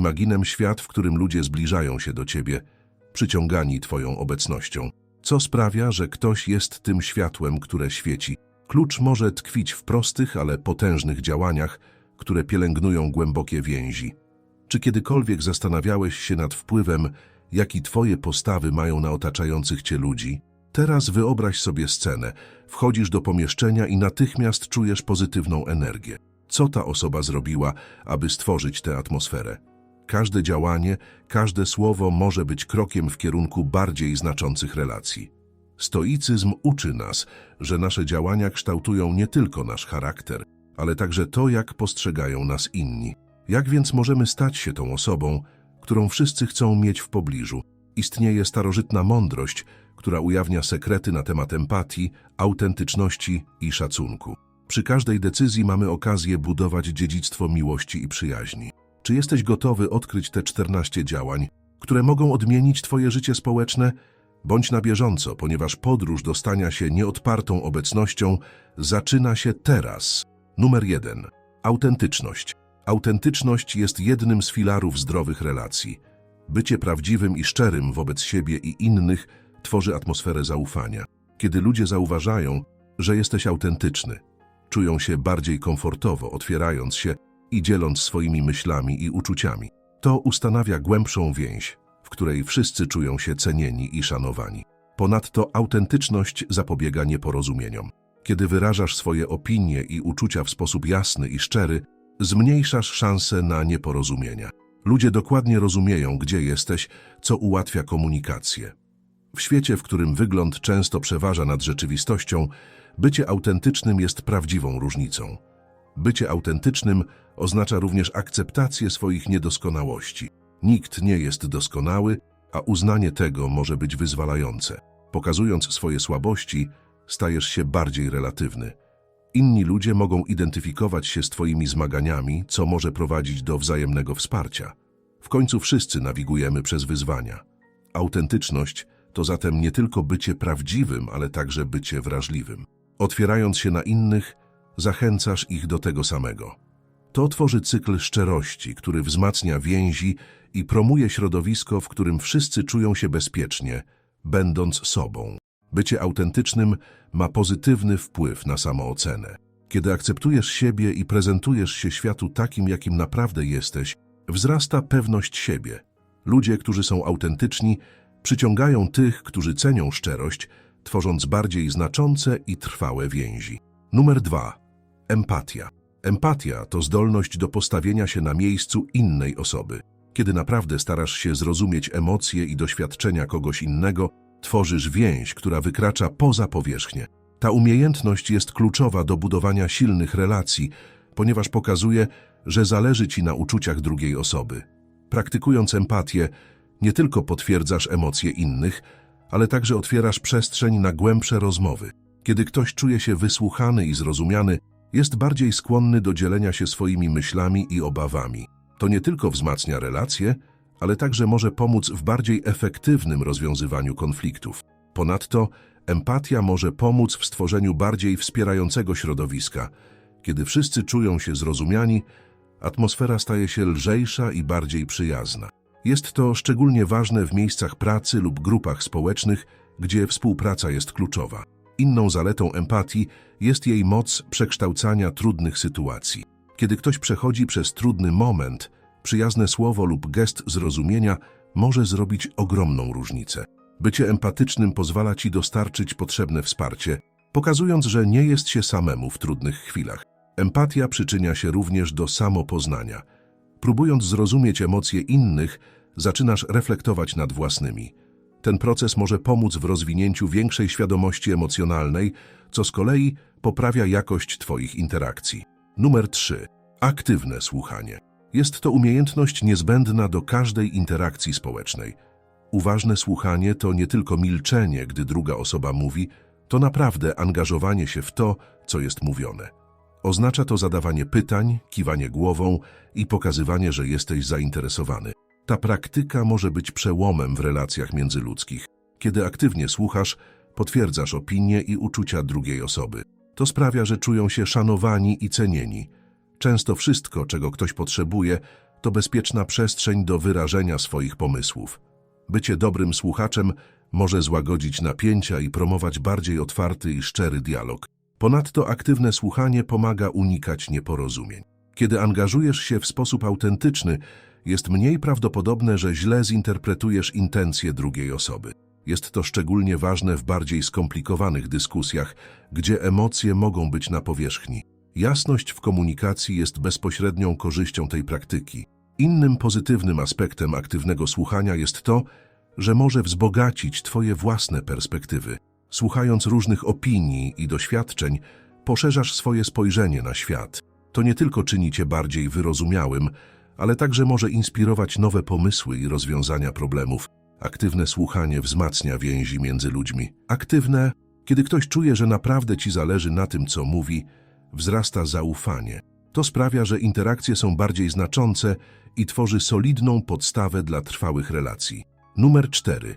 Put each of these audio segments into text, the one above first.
imaginem świat, w którym ludzie zbliżają się do ciebie, przyciągani twoją obecnością. Co sprawia, że ktoś jest tym światłem, które świeci. Klucz może tkwić w prostych, ale potężnych działaniach, które pielęgnują głębokie więzi. Czy kiedykolwiek zastanawiałeś się nad wpływem, jaki twoje postawy mają na otaczających cię ludzi? Teraz wyobraź sobie scenę. Wchodzisz do pomieszczenia i natychmiast czujesz pozytywną energię. Co ta osoba zrobiła, aby stworzyć tę atmosferę? Każde działanie, każde słowo może być krokiem w kierunku bardziej znaczących relacji. Stoicyzm uczy nas, że nasze działania kształtują nie tylko nasz charakter, ale także to, jak postrzegają nas inni. Jak więc możemy stać się tą osobą, którą wszyscy chcą mieć w pobliżu? Istnieje starożytna mądrość, która ujawnia sekrety na temat empatii, autentyczności i szacunku. Przy każdej decyzji mamy okazję budować dziedzictwo miłości i przyjaźni. Czy jesteś gotowy odkryć te 14 działań, które mogą odmienić Twoje życie społeczne? Bądź na bieżąco, ponieważ podróż do stania się nieodpartą obecnością zaczyna się teraz. Numer 1. Autentyczność. Autentyczność jest jednym z filarów zdrowych relacji. Bycie prawdziwym i szczerym wobec siebie i innych tworzy atmosferę zaufania. Kiedy ludzie zauważają, że jesteś autentyczny, czują się bardziej komfortowo, otwierając się i dzieląc swoimi myślami i uczuciami. To ustanawia głębszą więź, w której wszyscy czują się cenieni i szanowani. Ponadto autentyczność zapobiega nieporozumieniom. Kiedy wyrażasz swoje opinie i uczucia w sposób jasny i szczery, zmniejszasz szanse na nieporozumienia. Ludzie dokładnie rozumieją, gdzie jesteś, co ułatwia komunikację. W świecie, w którym wygląd często przeważa nad rzeczywistością, bycie autentycznym jest prawdziwą różnicą. Bycie autentycznym oznacza również akceptację swoich niedoskonałości. Nikt nie jest doskonały, a uznanie tego może być wyzwalające. Pokazując swoje słabości, stajesz się bardziej relatywny. Inni ludzie mogą identyfikować się z Twoimi zmaganiami, co może prowadzić do wzajemnego wsparcia. W końcu wszyscy nawigujemy przez wyzwania. Autentyczność to zatem nie tylko bycie prawdziwym, ale także bycie wrażliwym. Otwierając się na innych, zachęcasz ich do tego samego. To tworzy cykl szczerości, który wzmacnia więzi i promuje środowisko, w którym wszyscy czują się bezpiecznie, będąc sobą. Bycie autentycznym ma pozytywny wpływ na samoocenę. Kiedy akceptujesz siebie i prezentujesz się światu takim, jakim naprawdę jesteś, wzrasta pewność siebie. Ludzie, którzy są autentyczni, przyciągają tych, którzy cenią szczerość, tworząc bardziej znaczące i trwałe więzi. Numer dwa. Empatia. Empatia to zdolność do postawienia się na miejscu innej osoby. Kiedy naprawdę starasz się zrozumieć emocje i doświadczenia kogoś innego, tworzysz więź, która wykracza poza powierzchnię. Ta umiejętność jest kluczowa do budowania silnych relacji, ponieważ pokazuje, że zależy ci na uczuciach drugiej osoby. Praktykując empatię, nie tylko potwierdzasz emocje innych, ale także otwierasz przestrzeń na głębsze rozmowy. Kiedy ktoś czuje się wysłuchany i zrozumiany, jest bardziej skłonny do dzielenia się swoimi myślami i obawami. To nie tylko wzmacnia relacje, ale także może pomóc w bardziej efektywnym rozwiązywaniu konfliktów. Ponadto empatia może pomóc w stworzeniu bardziej wspierającego środowiska. Kiedy wszyscy czują się zrozumiani, atmosfera staje się lżejsza i bardziej przyjazna. Jest to szczególnie ważne w miejscach pracy lub grupach społecznych, gdzie współpraca jest kluczowa. Inną zaletą empatii jest jej moc przekształcania trudnych sytuacji. Kiedy ktoś przechodzi przez trudny moment, przyjazne słowo lub gest zrozumienia może zrobić ogromną różnicę. Bycie empatycznym pozwala ci dostarczyć potrzebne wsparcie, pokazując, że nie jest się samemu w trudnych chwilach. Empatia przyczynia się również do samopoznania. Próbując zrozumieć emocje innych, zaczynasz reflektować nad własnymi. Ten proces może pomóc w rozwinięciu większej świadomości emocjonalnej, co z kolei poprawia jakość Twoich interakcji. Numer 3. Aktywne słuchanie. Jest to umiejętność niezbędna do każdej interakcji społecznej. Uważne słuchanie to nie tylko milczenie, gdy druga osoba mówi, to naprawdę angażowanie się w to, co jest mówione. Oznacza to zadawanie pytań, kiwanie głową i pokazywanie, że jesteś zainteresowany. Ta praktyka może być przełomem w relacjach międzyludzkich. Kiedy aktywnie słuchasz, potwierdzasz opinie i uczucia drugiej osoby. To sprawia, że czują się szanowani i cenieni. Często wszystko, czego ktoś potrzebuje, to bezpieczna przestrzeń do wyrażenia swoich pomysłów. Bycie dobrym słuchaczem może złagodzić napięcia i promować bardziej otwarty i szczery dialog. Ponadto aktywne słuchanie pomaga unikać nieporozumień. Kiedy angażujesz się w sposób autentyczny, jest mniej prawdopodobne, że źle zinterpretujesz intencje drugiej osoby. Jest to szczególnie ważne w bardziej skomplikowanych dyskusjach, gdzie emocje mogą być na powierzchni. Jasność w komunikacji jest bezpośrednią korzyścią tej praktyki. Innym pozytywnym aspektem aktywnego słuchania jest to, że może wzbogacić Twoje własne perspektywy. Słuchając różnych opinii i doświadczeń, poszerzasz swoje spojrzenie na świat. To nie tylko czyni Cię bardziej wyrozumiałym, ale także może inspirować nowe pomysły i rozwiązania problemów. Aktywne słuchanie wzmacnia więzi między ludźmi. Aktywne, kiedy ktoś czuje, że naprawdę Ci zależy na tym, co mówi, wzrasta zaufanie. To sprawia, że interakcje są bardziej znaczące i tworzy solidną podstawę dla trwałych relacji. Numer 4.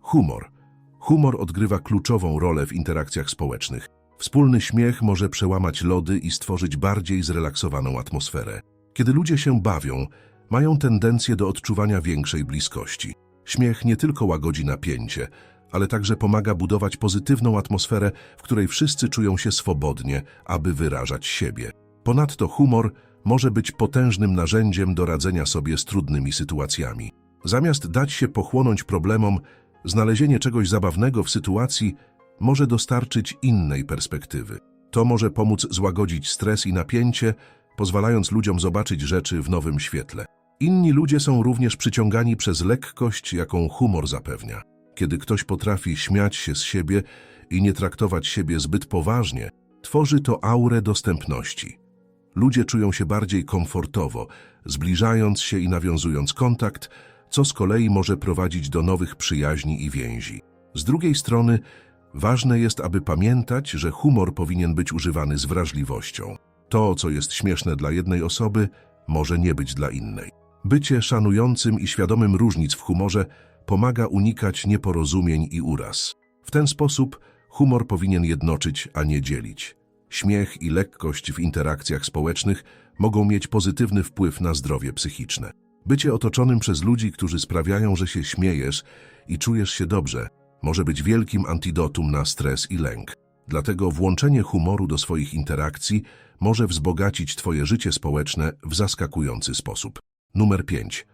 Humor. Humor odgrywa kluczową rolę w interakcjach społecznych. Wspólny śmiech może przełamać lody i stworzyć bardziej zrelaksowaną atmosferę. Kiedy ludzie się bawią, mają tendencję do odczuwania większej bliskości. Śmiech nie tylko łagodzi napięcie, ale także pomaga budować pozytywną atmosferę, w której wszyscy czują się swobodnie, aby wyrażać siebie. Ponadto humor może być potężnym narzędziem do radzenia sobie z trudnymi sytuacjami. Zamiast dać się pochłonąć problemom, znalezienie czegoś zabawnego w sytuacji może dostarczyć innej perspektywy. To może pomóc złagodzić stres i napięcie, pozwalając ludziom zobaczyć rzeczy w nowym świetle. Inni ludzie są również przyciągani przez lekkość, jaką humor zapewnia. Kiedy ktoś potrafi śmiać się z siebie i nie traktować siebie zbyt poważnie, tworzy to aurę dostępności. Ludzie czują się bardziej komfortowo, zbliżając się i nawiązując kontakt, co z kolei może prowadzić do nowych przyjaźni i więzi. Z drugiej strony, ważne jest, aby pamiętać, że humor powinien być używany z wrażliwością. To, co jest śmieszne dla jednej osoby, może nie być dla innej. Bycie szanującym i świadomym różnic w humorze pomaga unikać nieporozumień i uraz. W ten sposób humor powinien jednoczyć, a nie dzielić. Śmiech i lekkość w interakcjach społecznych mogą mieć pozytywny wpływ na zdrowie psychiczne. Bycie otoczonym przez ludzi, którzy sprawiają, że się śmiejesz i czujesz się dobrze, może być wielkim antidotum na stres i lęk. Dlatego włączenie humoru do swoich interakcji może wzbogacić Twoje życie społeczne w zaskakujący sposób. Numer 5.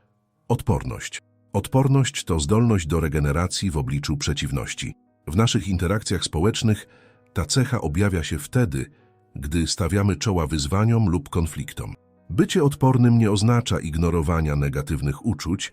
Odporność. Odporność to zdolność do regeneracji w obliczu przeciwności. W naszych interakcjach społecznych ta cecha objawia się wtedy, gdy stawiamy czoła wyzwaniom lub konfliktom. Bycie odpornym nie oznacza ignorowania negatywnych uczuć,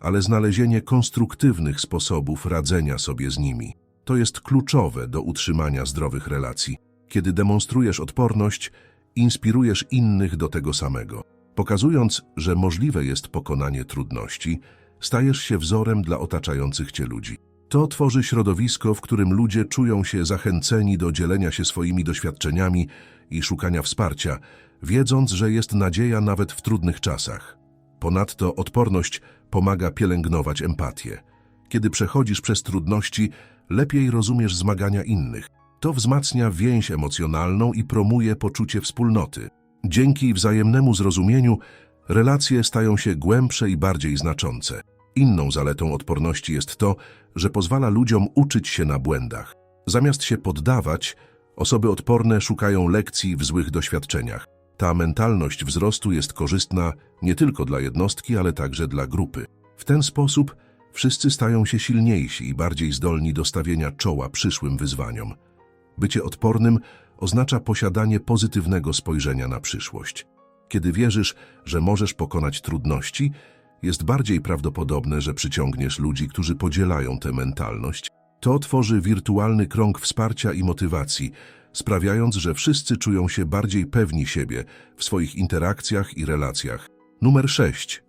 ale znalezienie konstruktywnych sposobów radzenia sobie z nimi. To jest kluczowe do utrzymania zdrowych relacji. Kiedy demonstrujesz odporność, inspirujesz innych do tego samego. Pokazując, że możliwe jest pokonanie trudności, stajesz się wzorem dla otaczających cię ludzi. To tworzy środowisko, w którym ludzie czują się zachęceni do dzielenia się swoimi doświadczeniami i szukania wsparcia, wiedząc, że jest nadzieja nawet w trudnych czasach. Ponadto odporność pomaga pielęgnować empatię. Kiedy przechodzisz przez trudności, lepiej rozumiesz zmagania innych. To wzmacnia więź emocjonalną i promuje poczucie wspólnoty. Dzięki wzajemnemu zrozumieniu relacje stają się głębsze i bardziej znaczące. Inną zaletą odporności jest to, że pozwala ludziom uczyć się na błędach. Zamiast się poddawać, osoby odporne szukają lekcji w złych doświadczeniach. Ta mentalność wzrostu jest korzystna nie tylko dla jednostki, ale także dla grupy. W ten sposób wszyscy stają się silniejsi i bardziej zdolni do stawienia czoła przyszłym wyzwaniom. Bycie odpornym oznacza posiadanie pozytywnego spojrzenia na przyszłość. Kiedy wierzysz, że możesz pokonać trudności, jest bardziej prawdopodobne, że przyciągniesz ludzi, którzy podzielają tę mentalność. To tworzy wirtualny krąg wsparcia i motywacji, sprawiając, że wszyscy czują się bardziej pewni siebie w swoich interakcjach i relacjach. Numer 6.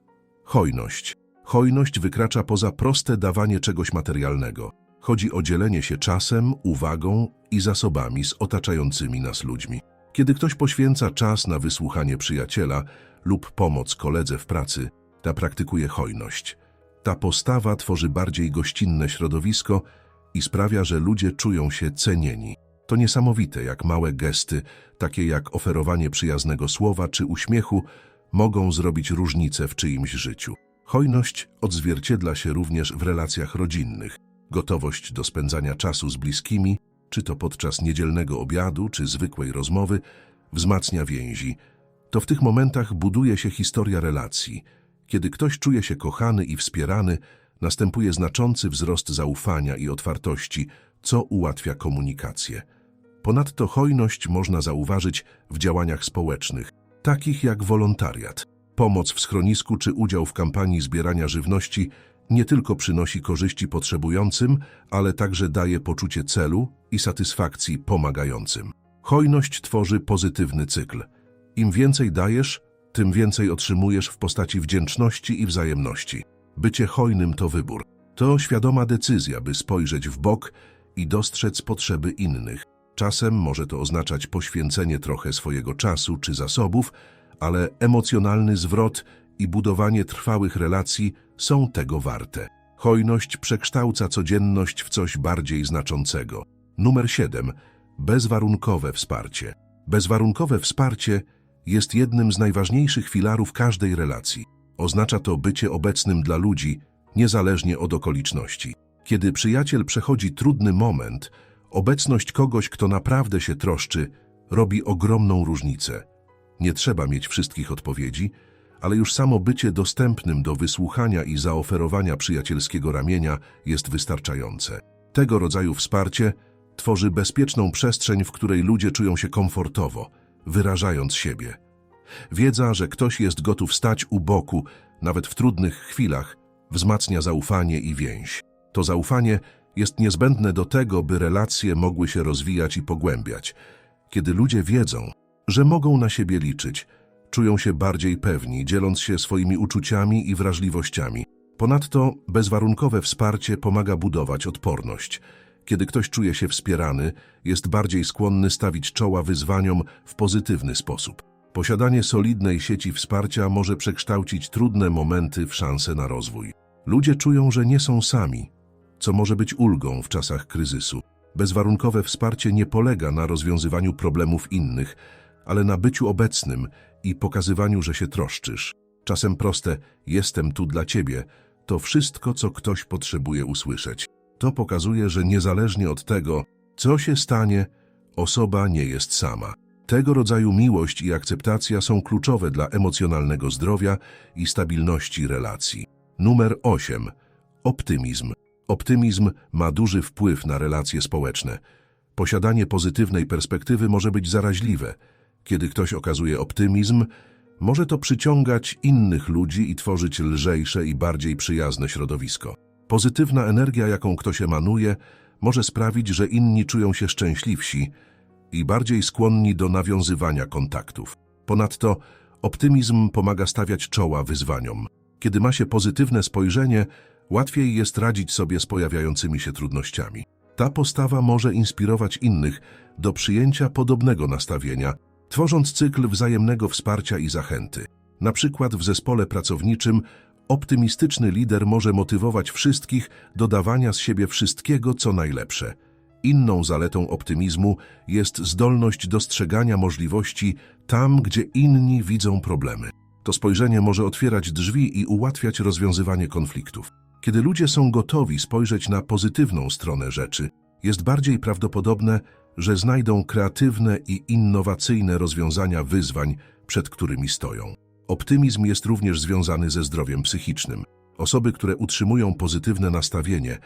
Hojność. Hojność wykracza poza proste dawanie czegoś materialnego. Chodzi o dzielenie się czasem, uwagą i zasobami z otaczającymi nas ludźmi. Kiedy ktoś poświęca czas na wysłuchanie przyjaciela lub pomoc koledze w pracy, ta praktykuje hojność. Ta postawa tworzy bardziej gościnne środowisko i sprawia, że ludzie czują się cenieni. To niesamowite, jak małe gesty, takie jak oferowanie przyjaznego słowa czy uśmiechu, mogą zrobić różnicę w czyimś życiu. Hojność odzwierciedla się również w relacjach rodzinnych. Gotowość do spędzania czasu z bliskimi, czy to podczas niedzielnego obiadu, czy zwykłej rozmowy, wzmacnia więzi. To w tych momentach buduje się historia relacji. Kiedy ktoś czuje się kochany i wspierany, następuje znaczący wzrost zaufania i otwartości, co ułatwia komunikację. Ponadto hojność można zauważyć w działaniach społecznych, takich jak wolontariat. Pomoc w schronisku czy udział w kampanii zbierania żywności nie tylko przynosi korzyści potrzebującym, ale także daje poczucie celu i satysfakcji pomagającym. Hojność tworzy pozytywny cykl. Im więcej dajesz, tym więcej otrzymujesz w postaci wdzięczności i wzajemności. Bycie hojnym to wybór. To świadoma decyzja, by spojrzeć w bok i dostrzec potrzeby innych. Czasem może to oznaczać poświęcenie trochę swojego czasu czy zasobów, ale emocjonalny zwrot i budowanie trwałych relacji są tego warte. Hojność przekształca codzienność w coś bardziej znaczącego. Numer 7. Bezwarunkowe wsparcie. Bezwarunkowe wsparcie jest jednym z najważniejszych filarów każdej relacji. Oznacza to bycie obecnym dla ludzi, niezależnie od okoliczności. Kiedy przyjaciel przechodzi trudny moment, obecność kogoś, kto naprawdę się troszczy, robi ogromną różnicę. Nie trzeba mieć wszystkich odpowiedzi, ale już samo bycie dostępnym do wysłuchania i zaoferowania przyjacielskiego ramienia jest wystarczające. Tego rodzaju wsparcie tworzy bezpieczną przestrzeń, w której ludzie czują się komfortowo, wyrażając siebie. Wiedza, że ktoś jest gotów stać u boku, nawet w trudnych chwilach, wzmacnia zaufanie i więź. To zaufanie jest niezbędne do tego, by relacje mogły się rozwijać i pogłębiać. Kiedy ludzie wiedzą, że mogą na siebie liczyć, czują się bardziej pewni, dzieląc się swoimi uczuciami i wrażliwościami. Ponadto bezwarunkowe wsparcie pomaga budować odporność. Kiedy ktoś czuje się wspierany, jest bardziej skłonny stawić czoła wyzwaniom w pozytywny sposób. Posiadanie solidnej sieci wsparcia może przekształcić trudne momenty w szanse na rozwój. Ludzie czują, że nie są sami, co może być ulgą w czasach kryzysu. Bezwarunkowe wsparcie nie polega na rozwiązywaniu problemów innych, ale na byciu obecnym i pokazywaniu, że się troszczysz. Czasem proste jestem tu dla ciebie to wszystko, co ktoś potrzebuje usłyszeć. To pokazuje, że niezależnie od tego, co się stanie, osoba nie jest sama. Tego rodzaju miłość i akceptacja są kluczowe dla emocjonalnego zdrowia i stabilności relacji. Numer 8. Optymizm. Optymizm ma duży wpływ na relacje społeczne. Posiadanie pozytywnej perspektywy może być zaraźliwe. Kiedy ktoś okazuje optymizm, może to przyciągać innych ludzi i tworzyć lżejsze i bardziej przyjazne środowisko. Pozytywna energia, jaką ktoś emanuje, może sprawić, że inni czują się szczęśliwsi i bardziej skłonni do nawiązywania kontaktów. Ponadto optymizm pomaga stawiać czoła wyzwaniom. Kiedy ma się pozytywne spojrzenie, łatwiej jest radzić sobie z pojawiającymi się trudnościami. Ta postawa może inspirować innych do przyjęcia podobnego nastawienia, tworząc cykl wzajemnego wsparcia i zachęty. Na przykład w zespole pracowniczym optymistyczny lider może motywować wszystkich do dawania z siebie wszystkiego, co najlepsze. Inną zaletą optymizmu jest zdolność dostrzegania możliwości tam, gdzie inni widzą problemy. To spojrzenie może otwierać drzwi i ułatwiać rozwiązywanie konfliktów. Kiedy ludzie są gotowi spojrzeć na pozytywną stronę rzeczy, jest bardziej prawdopodobne, że znajdą kreatywne i innowacyjne rozwiązania wyzwań, przed którymi stoją. Optymizm jest również związany ze zdrowiem psychicznym. Osoby, które utrzymują pozytywne nastawienie,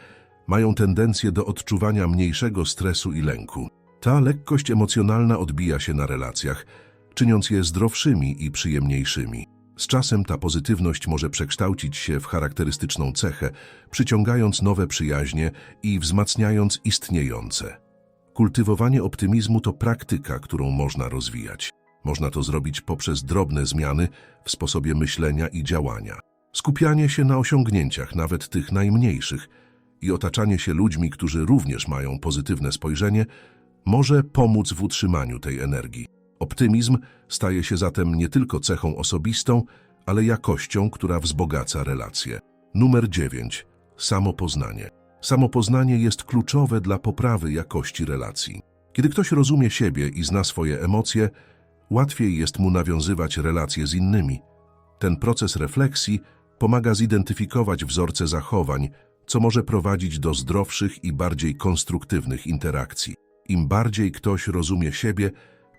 mają tendencję do odczuwania mniejszego stresu i lęku. Ta lekkość emocjonalna odbija się na relacjach, czyniąc je zdrowszymi i przyjemniejszymi. Z czasem ta pozytywność może przekształcić się w charakterystyczną cechę, przyciągając nowe przyjaźnie i wzmacniając istniejące. Kultywowanie optymizmu to praktyka, którą można rozwijać. Można to zrobić poprzez drobne zmiany w sposobie myślenia i działania. Skupianie się na osiągnięciach, nawet tych najmniejszych, i otaczanie się ludźmi, którzy również mają pozytywne spojrzenie, może pomóc w utrzymaniu tej energii. Optymizm staje się zatem nie tylko cechą osobistą, ale jakością, która wzbogaca relacje. Numer 9. Samopoznanie. Samopoznanie jest kluczowe dla poprawy jakości relacji. Kiedy ktoś rozumie siebie i zna swoje emocje, łatwiej jest mu nawiązywać relacje z innymi, Ten proces refleksji pomaga zidentyfikować wzorce zachowań, co może prowadzić do zdrowszych i bardziej konstruktywnych interakcji. Im bardziej ktoś rozumie siebie,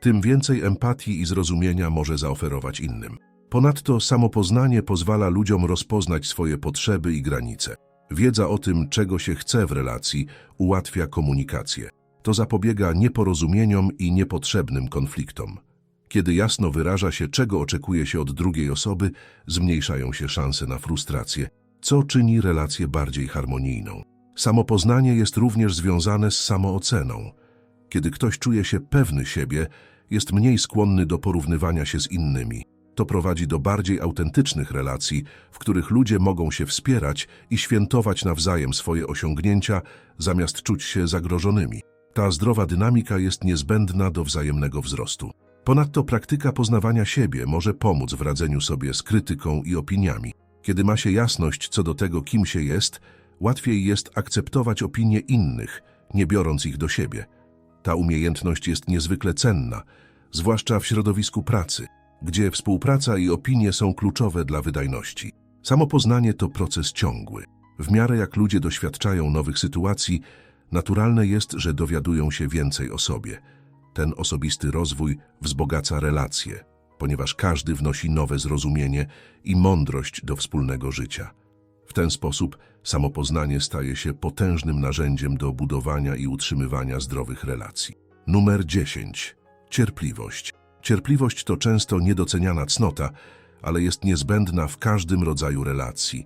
tym więcej empatii i zrozumienia może zaoferować innym. Ponadto samopoznanie pozwala ludziom rozpoznać swoje potrzeby i granice. Wiedza o tym, czego się chce w relacji, ułatwia komunikację. To zapobiega nieporozumieniom i niepotrzebnym konfliktom. Kiedy jasno wyraża się, czego oczekuje się od drugiej osoby, zmniejszają się szanse na frustrację, co czyni relację bardziej harmonijną. Samopoznanie jest również związane z samooceną. Kiedy ktoś czuje się pewny siebie, jest mniej skłonny do porównywania się z innymi. To prowadzi do bardziej autentycznych relacji, w których ludzie mogą się wspierać i świętować nawzajem swoje osiągnięcia, zamiast czuć się zagrożonymi. Ta zdrowa dynamika jest niezbędna do wzajemnego wzrostu. Ponadto praktyka poznawania siebie może pomóc w radzeniu sobie z krytyką i opiniami. Kiedy ma się jasność co do tego, kim się jest, łatwiej jest akceptować opinie innych, nie biorąc ich do siebie. Ta umiejętność jest niezwykle cenna, zwłaszcza w środowisku pracy, gdzie współpraca i opinie są kluczowe dla wydajności. Samopoznanie to proces ciągły. W miarę jak ludzie doświadczają nowych sytuacji, naturalne jest, że dowiadują się więcej o sobie. Ten osobisty rozwój wzbogaca relacje, ponieważ każdy wnosi nowe zrozumienie i mądrość do wspólnego życia. W ten sposób samopoznanie staje się potężnym narzędziem do budowania i utrzymywania zdrowych relacji. Numer 10. Cierpliwość. Cierpliwość to często niedoceniana cnota, ale jest niezbędna w każdym rodzaju relacji.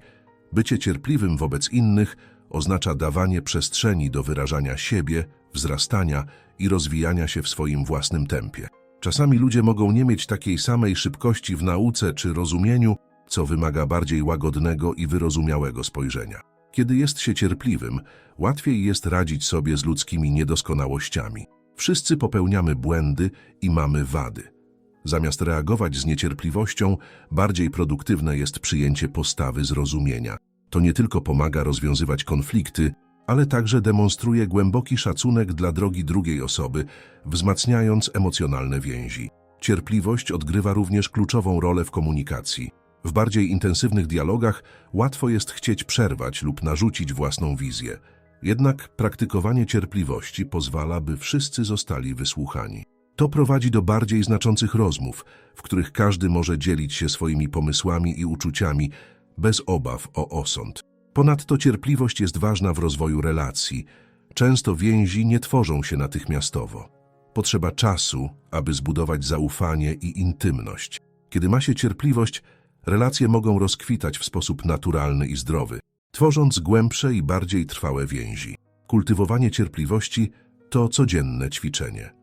Bycie cierpliwym wobec innych oznacza dawanie przestrzeni do wyrażania siebie, wzrastania i rozwijania się w swoim własnym tempie. Czasami ludzie mogą nie mieć takiej samej szybkości w nauce czy rozumieniu, co wymaga bardziej łagodnego i wyrozumiałego spojrzenia. Kiedy jest się cierpliwym, łatwiej jest radzić sobie z ludzkimi niedoskonałościami. Wszyscy popełniamy błędy i mamy wady. Zamiast reagować z niecierpliwością, bardziej produktywne jest przyjęcie postawy zrozumienia. To nie tylko pomaga rozwiązywać konflikty, ale także demonstruje głęboki szacunek dla drogi drugiej osoby, wzmacniając emocjonalne więzi. Cierpliwość odgrywa również kluczową rolę w komunikacji. W bardziej intensywnych dialogach łatwo jest chcieć przerwać lub narzucić własną wizję. Jednak praktykowanie cierpliwości pozwala, by wszyscy zostali wysłuchani. To prowadzi do bardziej znaczących rozmów, w których każdy może dzielić się swoimi pomysłami i uczuciami bez obaw o osąd. Ponadto cierpliwość jest ważna w rozwoju relacji. Często więzi nie tworzą się natychmiastowo. Potrzeba czasu, aby zbudować zaufanie i intymność. Kiedy ma się cierpliwość, relacje mogą rozkwitać w sposób naturalny i zdrowy, tworząc głębsze i bardziej trwałe więzi. Kultywowanie cierpliwości to codzienne ćwiczenie.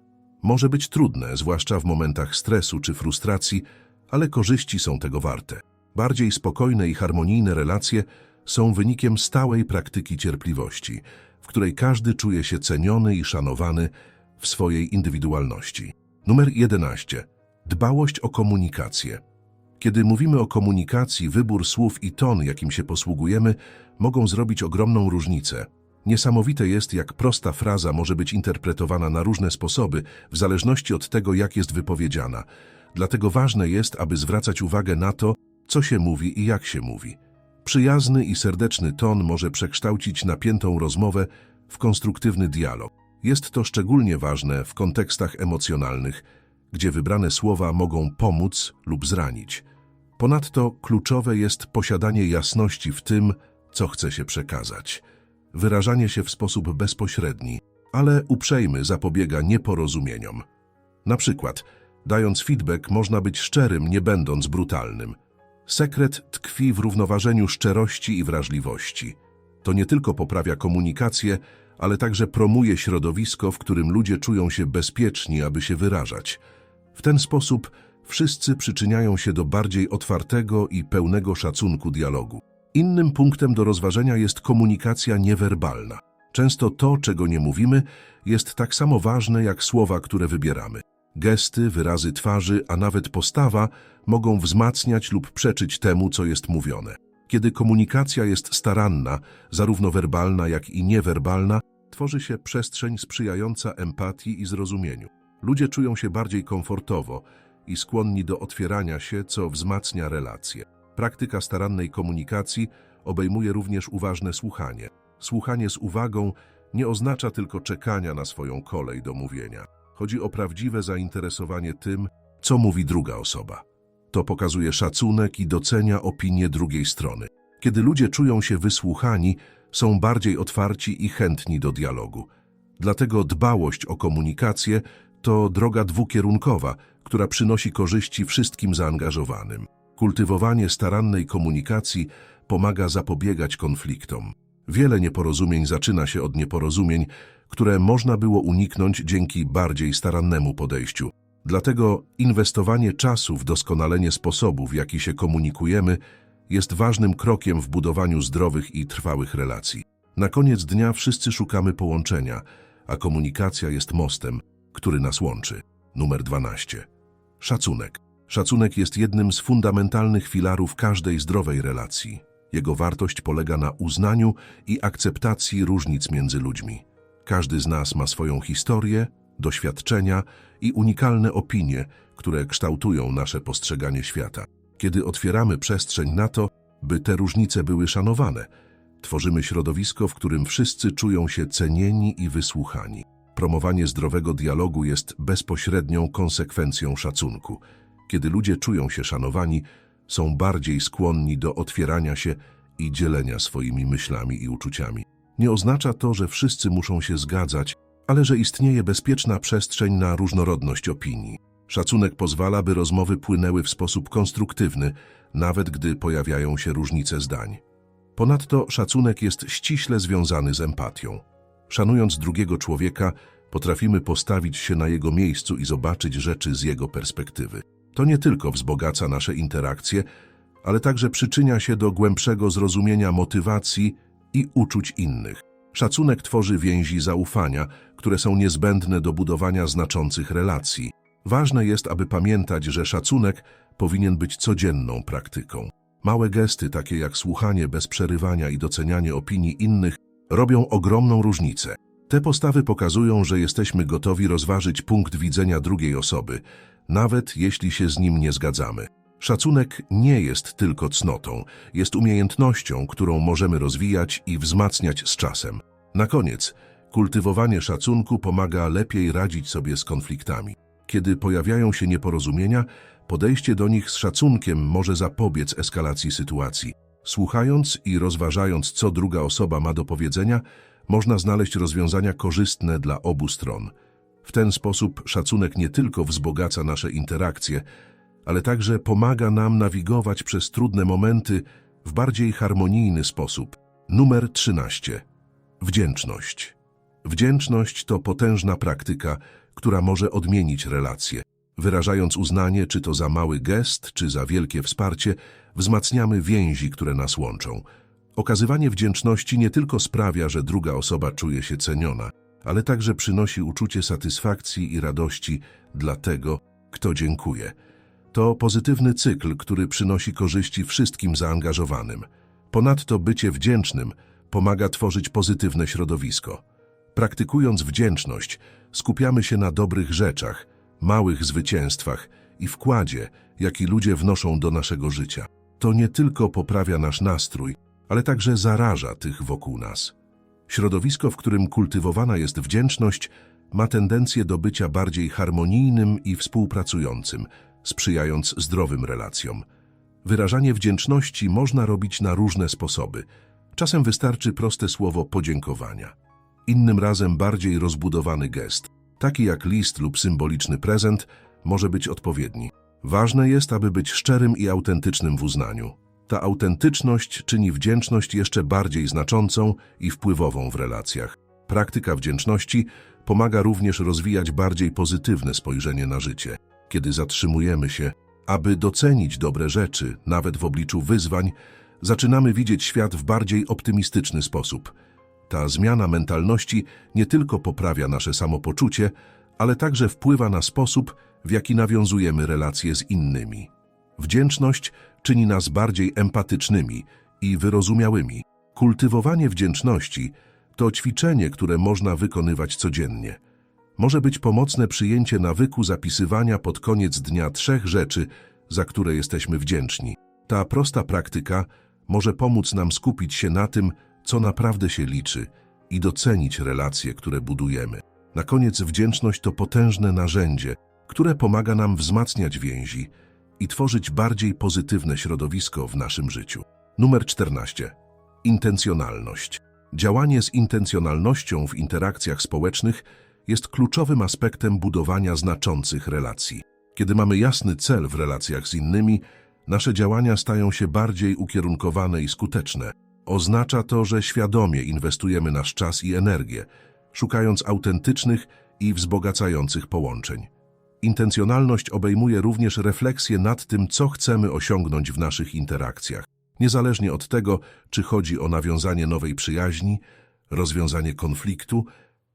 Może być trudne, zwłaszcza w momentach stresu czy frustracji, ale korzyści są tego warte. Bardziej spokojne i harmonijne relacje są wynikiem stałej praktyki cierpliwości, w której każdy czuje się ceniony i szanowany w swojej indywidualności. Numer 11. Dbałość o komunikację. Kiedy mówimy o komunikacji, wybór słów i ton, jakim się posługujemy, mogą zrobić ogromną różnicę. Niesamowite jest, jak prosta fraza może być interpretowana na różne sposoby, w zależności od tego, jak jest wypowiedziana. Dlatego ważne jest, aby zwracać uwagę na to, co się mówi i jak się mówi. Przyjazny i serdeczny ton może przekształcić napiętą rozmowę w konstruktywny dialog. Jest to szczególnie ważne w kontekstach emocjonalnych, gdzie wybrane słowa mogą pomóc lub zranić. Ponadto kluczowe jest posiadanie jasności w tym, co chce się przekazać. Wyrażanie się w sposób bezpośredni, ale uprzejmy zapobiega nieporozumieniom. Na przykład, dając feedback, można być szczerym, nie będąc brutalnym. Sekret tkwi w równoważeniu szczerości i wrażliwości. To nie tylko poprawia komunikację, ale także promuje środowisko, w którym ludzie czują się bezpieczni, aby się wyrażać. W ten sposób wszyscy przyczyniają się do bardziej otwartego i pełnego szacunku dialogu. Innym punktem do rozważenia jest komunikacja niewerbalna. Często to, czego nie mówimy, jest tak samo ważne jak słowa, które wybieramy. Gesty, wyrazy twarzy, a nawet postawa mogą wzmacniać lub przeczyć temu, co jest mówione. Kiedy komunikacja jest staranna, zarówno werbalna, jak i niewerbalna, tworzy się przestrzeń sprzyjająca empatii i zrozumieniu. Ludzie czują się bardziej komfortowo, i skłonni do otwierania się, co wzmacnia relacje. Praktyka starannej komunikacji obejmuje również uważne słuchanie. Słuchanie z uwagą nie oznacza tylko czekania na swoją kolej do mówienia. Chodzi o prawdziwe zainteresowanie tym, co mówi druga osoba. To pokazuje szacunek i docenia opinię drugiej strony. Kiedy ludzie czują się wysłuchani, są bardziej otwarci i chętni do dialogu. Dlatego dbałość o komunikację to droga dwukierunkowa, która przynosi korzyści wszystkim zaangażowanym. Kultywowanie starannej komunikacji pomaga zapobiegać konfliktom. Wiele nieporozumień zaczyna się od nieporozumień, które można było uniknąć dzięki bardziej starannemu podejściu. Dlatego inwestowanie czasu w doskonalenie sposobu, w jaki się komunikujemy, jest ważnym krokiem w budowaniu zdrowych i trwałych relacji. Na koniec dnia wszyscy szukamy połączenia, a komunikacja jest mostem, który nas łączy. Numer 12. Szacunek. Szacunek jest jednym z fundamentalnych filarów każdej zdrowej relacji. Jego wartość polega na uznaniu i akceptacji różnic między ludźmi. Każdy z nas ma swoją historię, doświadczenia i unikalne opinie, które kształtują nasze postrzeganie świata. Kiedy otwieramy przestrzeń na to, by te różnice były szanowane, tworzymy środowisko, w którym wszyscy czują się cenieni i wysłuchani. Promowanie zdrowego dialogu jest bezpośrednią konsekwencją szacunku. Kiedy ludzie czują się szanowani, są bardziej skłonni do otwierania się i dzielenia swoimi myślami i uczuciami. Nie oznacza to, że wszyscy muszą się zgadzać, ale że istnieje bezpieczna przestrzeń na różnorodność opinii. Szacunek pozwala, by rozmowy płynęły w sposób konstruktywny, nawet gdy pojawiają się różnice zdań. Ponadto szacunek jest ściśle związany z empatią. Szanując drugiego człowieka, potrafimy postawić się na jego miejscu i zobaczyć rzeczy z jego perspektywy. To nie tylko wzbogaca nasze interakcje, ale także przyczynia się do głębszego zrozumienia motywacji i uczuć innych. Szacunek tworzy więzi zaufania, które są niezbędne do budowania znaczących relacji. Ważne jest, aby pamiętać, że szacunek powinien być codzienną praktyką. Małe gesty, takie jak słuchanie bez przerywania i docenianie opinii innych, robią ogromną różnicę. Te postawy pokazują, że jesteśmy gotowi rozważyć punkt widzenia drugiej osoby, nawet jeśli się z nim nie zgadzamy. Szacunek nie jest tylko cnotą, jest umiejętnością, którą możemy rozwijać i wzmacniać z czasem. Na koniec, kultywowanie szacunku pomaga lepiej radzić sobie z konfliktami. Kiedy pojawiają się nieporozumienia, podejście do nich z szacunkiem może zapobiec eskalacji sytuacji. Słuchając i rozważając, co druga osoba ma do powiedzenia, można znaleźć rozwiązania korzystne dla obu stron. W ten sposób szacunek nie tylko wzbogaca nasze interakcje, ale także pomaga nam nawigować przez trudne momenty w bardziej harmonijny sposób. Numer 13. Wdzięczność. Wdzięczność to potężna praktyka, która może odmienić relacje. Wyrażając uznanie, czy to za mały gest, czy za wielkie wsparcie, wzmacniamy więzi, które nas łączą. Okazywanie wdzięczności nie tylko sprawia, że druga osoba czuje się ceniona, ale także przynosi uczucie satysfakcji i radości dla tego, kto dziękuje. To pozytywny cykl, który przynosi korzyści wszystkim zaangażowanym. Ponadto bycie wdzięcznym pomaga tworzyć pozytywne środowisko. Praktykując wdzięczność, skupiamy się na dobrych rzeczach, małych zwycięstwach i wkładzie, jaki ludzie wnoszą do naszego życia. To nie tylko poprawia nasz nastrój, ale także zaraża tych wokół nas. Środowisko, w którym kultywowana jest wdzięczność, ma tendencję do bycia bardziej harmonijnym i współpracującym, sprzyjając zdrowym relacjom. Wyrażanie wdzięczności można robić na różne sposoby. Czasem wystarczy proste słowo podziękowania. Innym razem bardziej rozbudowany gest, taki jak list lub symboliczny prezent, może być odpowiedni. Ważne jest, aby być szczerym i autentycznym w uznaniu. Ta autentyczność czyni wdzięczność jeszcze bardziej znaczącą i wpływową w relacjach. Praktyka wdzięczności pomaga również rozwijać bardziej pozytywne spojrzenie na życie. Kiedy zatrzymujemy się, aby docenić dobre rzeczy, nawet w obliczu wyzwań, zaczynamy widzieć świat w bardziej optymistyczny sposób. Ta zmiana mentalności nie tylko poprawia nasze samopoczucie, ale także wpływa na sposób, w jaki nawiązujemy relacje z innymi. Wdzięczność czyni nas bardziej empatycznymi i wyrozumiałymi. Kultywowanie wdzięczności to ćwiczenie, które można wykonywać codziennie. Może być pomocne przyjęcie nawyku zapisywania pod koniec dnia trzech rzeczy, za które jesteśmy wdzięczni. Ta prosta praktyka może pomóc nam skupić się na tym, co naprawdę się liczy i docenić relacje, które budujemy. Na koniec wdzięczność to potężne narzędzie, które pomaga nam wzmacniać więzi i tworzyć bardziej pozytywne środowisko w naszym życiu. Numer 14. Intencjonalność. Działanie z intencjonalnością w interakcjach społecznych jest kluczowym aspektem budowania znaczących relacji. Kiedy mamy jasny cel w relacjach z innymi, nasze działania stają się bardziej ukierunkowane i skuteczne. Oznacza to, że świadomie inwestujemy nasz czas i energię, szukając autentycznych i wzbogacających połączeń. Intencjonalność obejmuje również refleksję nad tym, co chcemy osiągnąć w naszych interakcjach, niezależnie od tego, czy chodzi o nawiązanie nowej przyjaźni, rozwiązanie konfliktu,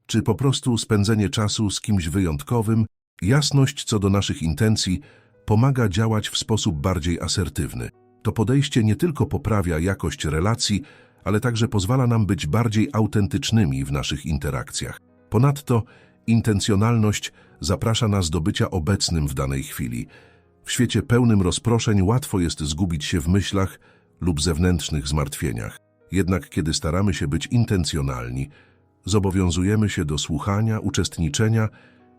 czy po prostu spędzenie czasu z kimś wyjątkowym, jasność co do naszych intencji pomaga działać w sposób bardziej asertywny. To podejście nie tylko poprawia jakość relacji, ale także pozwala nam być bardziej autentycznymi w naszych interakcjach. Ponadto intencjonalność zaprasza nas do bycia obecnym w danej chwili. W świecie pełnym rozproszeń łatwo jest zgubić się w myślach lub zewnętrznych zmartwieniach. Jednak kiedy staramy się być intencjonalni, zobowiązujemy się do słuchania, uczestniczenia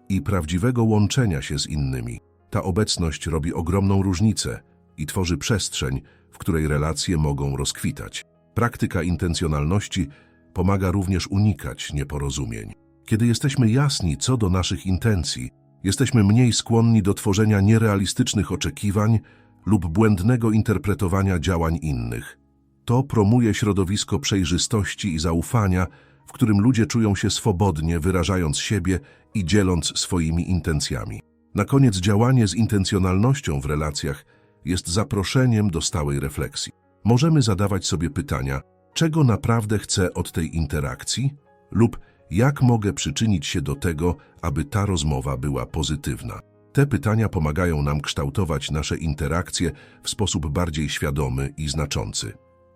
i prawdziwego łączenia się z innymi. Ta obecność robi ogromną różnicę i tworzy przestrzeń, w której relacje mogą rozkwitać. Praktyka intencjonalności pomaga również unikać nieporozumień. Kiedy jesteśmy jasni co do naszych intencji, jesteśmy mniej skłonni do tworzenia nierealistycznych oczekiwań lub błędnego interpretowania działań innych. To promuje środowisko przejrzystości i zaufania, w którym ludzie czują się swobodnie, wyrażając siebie i dzieląc swoimi intencjami. Na koniec działanie z intencjonalnością w relacjach jest zaproszeniem do stałej refleksji. Możemy zadawać sobie pytania, czego naprawdę chcę od tej interakcji lub jak mogę przyczynić się do tego, aby ta rozmowa była pozytywna. Te pytania pomagają nam kształtować nasze interakcje w sposób bardziej świadomy i znaczący.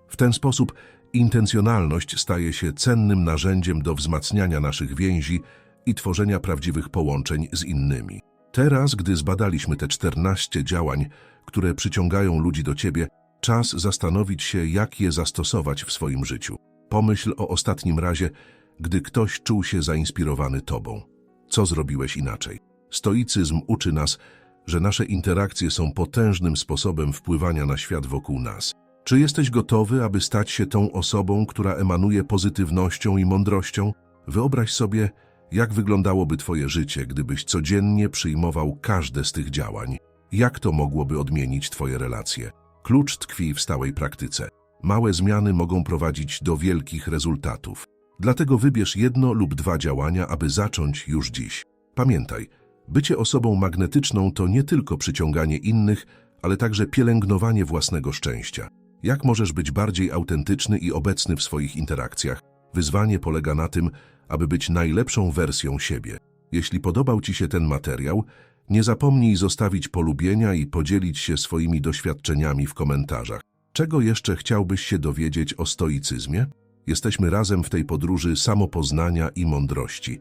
W ten sposób intencjonalność staje się cennym narzędziem do wzmacniania naszych więzi i tworzenia prawdziwych połączeń z innymi. Teraz, gdy zbadaliśmy te 14 działań, które przyciągają ludzi do Ciebie, czas zastanowić się, jak je zastosować w swoim życiu. Pomyśl o ostatnim razie, gdy ktoś czuł się zainspirowany Tobą. Co zrobiłeś inaczej? Stoicyzm uczy nas, że nasze interakcje są potężnym sposobem wpływania na świat wokół nas. Czy jesteś gotowy, aby stać się tą osobą, która emanuje pozytywnością i mądrością? Wyobraź sobie, jak wyglądałoby Twoje życie, gdybyś codziennie przyjmował każde z tych działań. Jak to mogłoby odmienić Twoje relacje? Klucz tkwi w stałej praktyce. Małe zmiany mogą prowadzić do wielkich rezultatów. Dlatego wybierz jedno lub dwa działania, aby zacząć już dziś. Pamiętaj, bycie osobą magnetyczną to nie tylko przyciąganie innych, ale także pielęgnowanie własnego szczęścia. Jak możesz być bardziej autentyczny i obecny w swoich interakcjach? Wyzwanie polega na tym, aby być najlepszą wersją siebie. Jeśli podobał Ci się ten materiał, nie zapomnij zostawić polubienia i podzielić się swoimi doświadczeniami w komentarzach. Czego jeszcze chciałbyś się dowiedzieć o stoicyzmie? Jesteśmy razem w tej podróży samopoznania i mądrości.